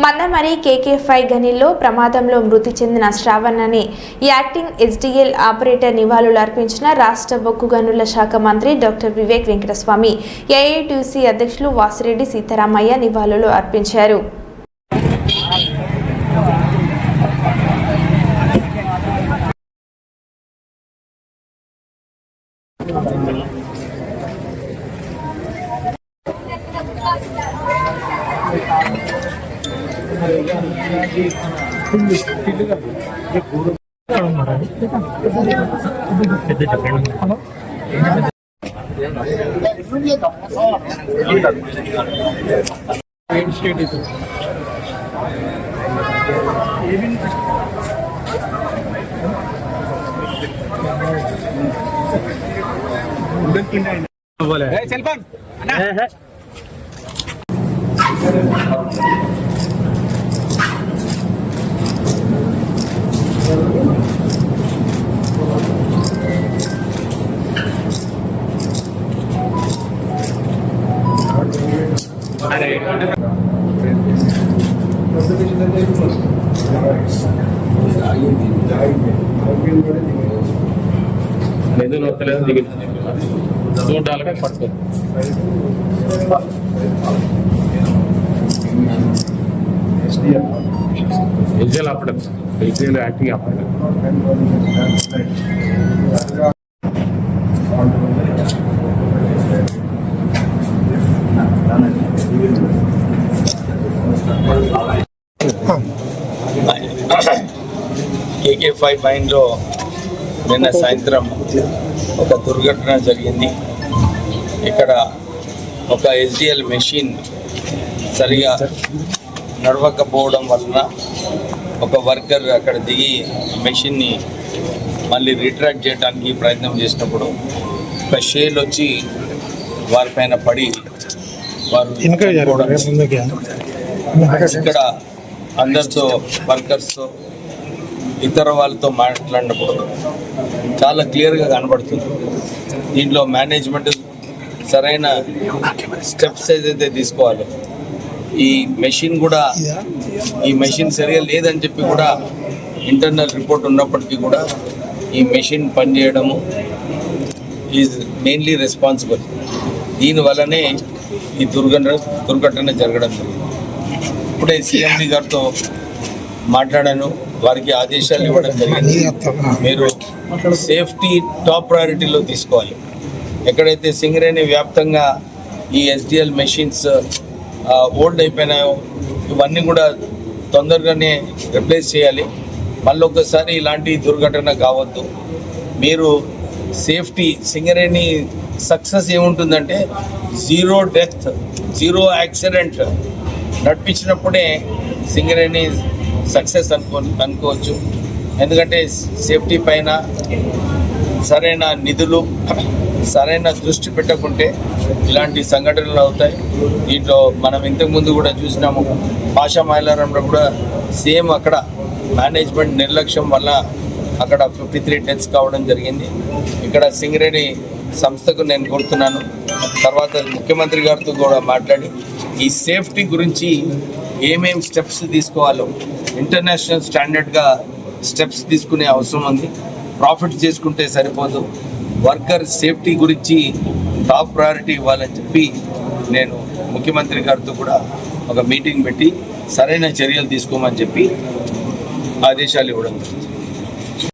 మందమరి కేకే five గనిలో ప్రమాదంలో మృతి చెందిన శ్రావణ్ని యాక్టింగ్ ఎస్డిఎల్ ఆపరేటర్ నివాళులు అర్పించిన రాష్ట్ర బొగ్గు గనుల శాఖ మంత్రి డాక్టర్ వివేక్ వెంకటస్వామి ఏఐటీసీ అధ్యక్షులు వాసిరెడ్డి సీతారామయ్య నివాళులు అర్పించారు. సెల్ఫోన్ నిధులు వస్తలేదు దిగి చూడాలంటే పడుతుంది విజువల్ అప్పుడు విజువల్ యాక్టింగ్ అప్పుడు కేకే ఫైవ్ మైన్లో నిన్న సాయంత్రం ఒక దుర్ఘటన జరిగింది. ఇక్కడ ఒక ఎస్డిఎల్ మెషిన్ సరిగా నడవకపోవడం వలన ఒక వర్కర్ అక్కడ దిగి మెషిన్ని మళ్ళీ రిట్రాక్ట్ చేయడానికి ప్రయత్నం చేసినప్పుడు ఒక షేల్ వచ్చి వారిపైన పడి వారు ఇక్కడ అందరితో వర్కర్స్తో ఇతర వాళ్ళతో మాట్లాడినప్పుడు చాలా క్లియర్గా కనబడుతుంది. దీంట్లో మేనేజ్మెంట్ సరైన స్టెప్స్ ఏదైతే తీసుకోవాలో ఈ మెషిన్ కూడా ఈ మెషిన్ సరిగా లేదని చెప్పి కూడా ఇంటర్నల్ రిపోర్ట్ ఉన్నప్పటికీ కూడా ఈ మెషిన్ పనిచేయడము ఈజ్ మెయిన్లీ రెస్పాన్సిబుల్. దీనివల్లనే ఈ దుర్ఘటన దుర్ఘటన జరగడం జరిగింది ఇప్పుడే సీఎండి గారితో మాట్లాడాను. వారికి ఆదేశాలు ఇవ్వడం జరిగింది. మీరు సేఫ్టీ టాప్ ప్రయారిటీలో తీసుకోవాలి. ఎక్కడైతే సింగరేణి వ్యాప్తంగా ఈ ఎస్డిఎల్ మెషిన్స్ ఓల్డ్ అయిపోయినాయో ఇవన్నీ కూడా తొందరగానే రిప్లేస్ చేయాలి. మళ్ళీ ఒకసారి ఇలాంటి దుర్ఘటన కావద్దు. మీరు సేఫ్టీ సింగరేణి సక్సెస్ ఏముంటుందంటే జీరో డెత్ జీరో యాక్సిడెంట్ నడిపించినప్పుడే సింగరేణి సక్సెస్ అనుకో అనుకోవచ్చు. ఎందుకంటే సేఫ్టీ పైన సరైన నిధులు సరైన దృష్టి పెట్టకుంటే ఇలాంటి సంఘటనలు అవుతాయి. దీంట్లో మనం ఇంతకుముందు కూడా చూసినాము. భాషా మైలారంలో కూడా సేమ్ అక్కడ మేనేజ్మెంట్ నిర్లక్ష్యం వల్ల అక్కడ ఫిఫ్టీ త్రీ డెత్స్ కావడం జరిగింది. ఇక్కడ సింగరేణి సంస్థకు నేను కోరుతున్నాను తర్వాత ముఖ్యమంత్రి గారితో కూడా మాట్లాడి ఈ సేఫ్టీ గురించి ఏమేం స్టెప్స్ తీసుకోవాలో ఇంటర్నేషనల్ స్టాండర్డ్గా స్టెప్స్ తీసుకునే అవసరం ఉంది. ప్రాఫిట్ చేసుకుంటే సరిపోదు. వర్కర్ సేఫ్టీ గురించి టాప్ ప్రయారిటీ ఇవ్వాలని చెప్పి నేను ముఖ్యమంత్రి గారితో కూడా ఒక మీటింగ్ పెట్టి సరైన చర్యలు తీసుకోమని చెప్పి ఆదేశాలు ఇవ్వడం